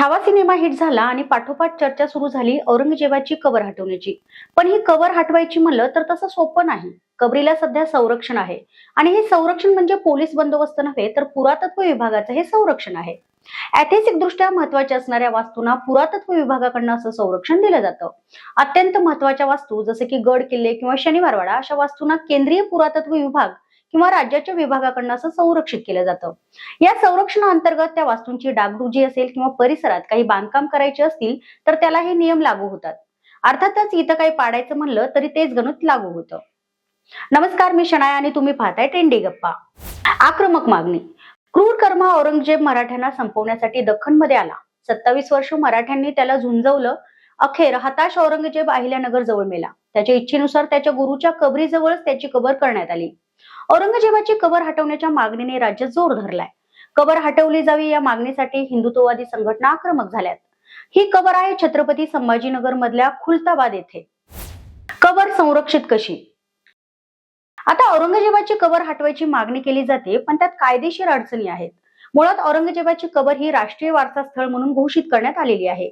Chhava cinema hit झाला आणि पाठोपाठ चर्चा सुरू झाली औरंगजेबाची कबर हटवण्याची. पण ही कबर हटवायची म्हणलं तर तसं सोपं नाही. कबरीला सध्या संरक्षण आहे. आणि हे संरक्षण म्हणजे पोलीस बंदोबस्त नव्हे तर पुरातत्व विभागाचं हे संरक्षण आहे. ऐतिहासिक दृष्ट्या महत्त्वाच्या असणाऱ्या वास्तूंना पुरातत्व विभागाकडनं असं संरक्षण दिलं जातं. अत्यंत महत्त्वाच्या वास्तू जसे की गड किल्ले किंवा शनिवारवाडा अशा वास्तूंना केंद्रीय पुरातत्व विभाग किंवा राज्याच्या विभागाकडनं असं संरक्षित केलं जातं. या संरक्षणाअंतर्गत त्या वास्तूंची डागडुजी असेल किंवा परिसरात काही बांधकाम करायचे असतील तर त्याला हे नियम लागू होतात. अर्थातच इथं काही पाडायचं म्हणलं तरी तेच गणित लागू होतं. नमस्कार मी शनाया आणि तुम्ही पाहताय ट्रेंडी गप्पा. आक्रमक मागणी. क्रूर कर्मा औरंगजेब मराठ्यांना संपवण्यासाठी दख्खनमध्ये आला. सत्तावीस वर्ष मराठ्यांनी त्याला झुंजवलं अखेर हताश औरंगजेब अहिल्यानगर जवळ मेला. त्याच्या इच्छेनुसार त्याच्या गुरुच्या कबरीजवळच त्याची कबर करण्यात आली. औरंगजेबाची कबर हटवण्याच्या मागणीने राज्य जोर धरलाय. कबर हटवली जावी या मागणीसाठी हिंदुत्ववादी संघटना आक्रमक झाल्यात. ही कबर आहे छत्रपती संभाजीनगर मधल्या खुलताबाद येथे. कबर संरक्षित कशी? आता औरंगजेबाची कबर हटवायची मागणी केली जाते पण त्यात कायदेशीर अडचणी आहेत. मुळात औरंगजेबाची कबर ही राष्ट्रीय वारसा स्थळ म्हणून घोषित करण्यात आलेली आहे.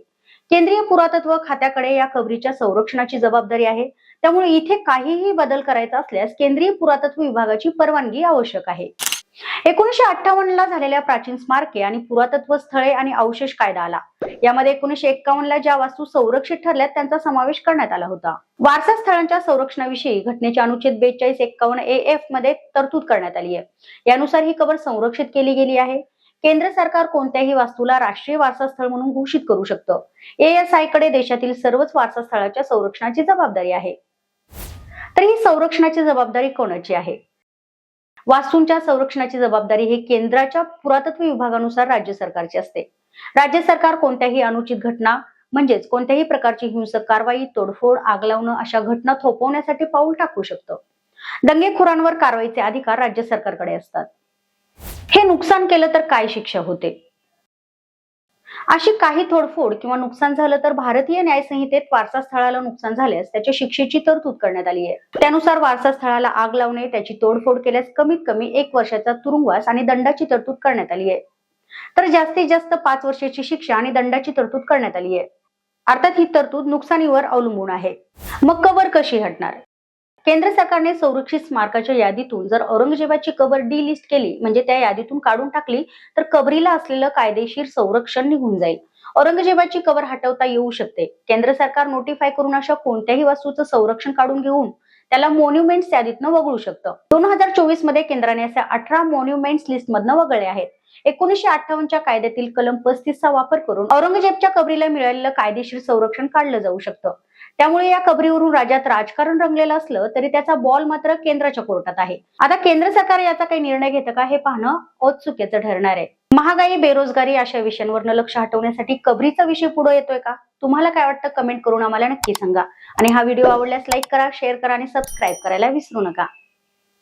केंद्रीय पुरातत्व खात्याकडे या कबरीच्या संरक्षणाची जबाबदारी आहे. त्यामुळे इथे काहीही बदल करायचा असल्यास केंद्रीय पुरातत्व विभागाची परवानगी आवश्यक आहे. एकोणीशे अठ्ठावन्न ला झालेल्या प्राचीन स्मारके आणि पुरातत्व स्थळे आणि अवशेष कायदा आला. यामध्ये एकोणीशे एक्कावन्न ला ज्या वास्तू संरक्षित ठरल्यात त्यांचा समावेश करण्यात आला होता. वारसा स्थळांच्या संरक्षणाविषयी घटनेच्या अनुच्छेद बेचाळीस एक्कावन्न ए एफमध्ये तरतूद करण्यात आली आहे यानुसार ही कबर संरक्षित केली गेली आहे. केंद्र सरकार कोणत्याही वास्तूला राष्ट्रीय वारसा स्थळ म्हणून घोषित करू शकतं. एएसआयकडे देशातील सर्वच वारसा स्थळाच्या संरक्षणाची जबाबदारी आहे. तर ही संरक्षणाची जबाबदारी कोणाची आहे? वास्तूंच्या संरक्षणाची जबाबदारी ही केंद्राच्या पुरातत्व विभागानुसार राज्य सरकारची असते. राज्य सरकार कोणत्याही अनुचित घटना म्हणजेच कोणत्याही प्रकारची हिंसक कारवाई तोडफोड आग लावणं अशा घटना थोपवण्यासाठी पाऊल टाकू शकतं. दंगेखोरांवर कारवाईचे अधिकार राज्य सरकारकडे असतात. हे नुकसान केलं तर काय शिक्षा होते? अशी काही तोडफोड किंवा नुकसान झालं तर भारतीय न्यायसंहितेत वारसास्थळाला वारसा स्थळाला नुकसान झाल्यास त्याच्या शिक्षेची तरतूद करण्यात आली आहे. त्यानुसार वारसा स्थळाला आग लावणे त्याची तोडफोड केल्यास कमीत कमी एक वर्षाचा तुरुंगवास आणि दंडाची तरतूद करण्यात आली आहे. तर जास्तीत जास्त पाच वर्षाची शिक्षा आणि दंडाची तरतूद करण्यात आली आहे. अर्थात ही तरतूद नुकसानीवर अवलंबून आहे. मग कवर कशी हटणार? केंद्र सरकारने संरक्षित स्मारकाच्या यादीतून जर औरंगजेबाची कबर डिलिस्ट केली म्हणजे त्या यादीतून काढून टाकली तर कबरीला असलेलं कायदेशीर संरक्षण निघून जाईल. औरंगजेबाची कबर हटवता येऊ शकते. केंद्र सरकार नोटिफाय करून अशा कोणत्याही वस्तूचं संरक्षण काढून घेऊन त्याला मॉन्युमेंट्स यादीतनं वगळू शकतं. दोन हजार चोवीसमध्ये केंद्राने अशा अठरा मॉन्युमेंट्स लिस्ट मधनं वगळले आहेत. एकोणीशे अठ्ठावन्नच्या कायद्यातील कलम पस्तीसचा वापर करून औरंगजेबच्या कबरीला मिळालेलं कायदेशीर संरक्षण काढलं जाऊ शकतं. त्यामुळे या कबरीवरून राज्यात राजकारण रंगलेलं असलं तरी त्याचा बॉल मात्र केंद्राच्या कोर्टात आहे. आता केंद्र सरकार याचा काही निर्णय घेतं का हे पाहणं औत्सुक्याचं ठरणार आहे. महागाई बेरोजगारी अशा विषयांवरनं लक्ष हटवण्यासाठी कबरीचा विषय पुढे येतोय का? तुम्हाला काय वाटतं? कमेंट करून आम्हाला नक्की सांगा. आणि हा व्हिडिओ आवडल्यास लाईक करा शेअर करा आणि सबस्क्राईब करायला विसरू नका.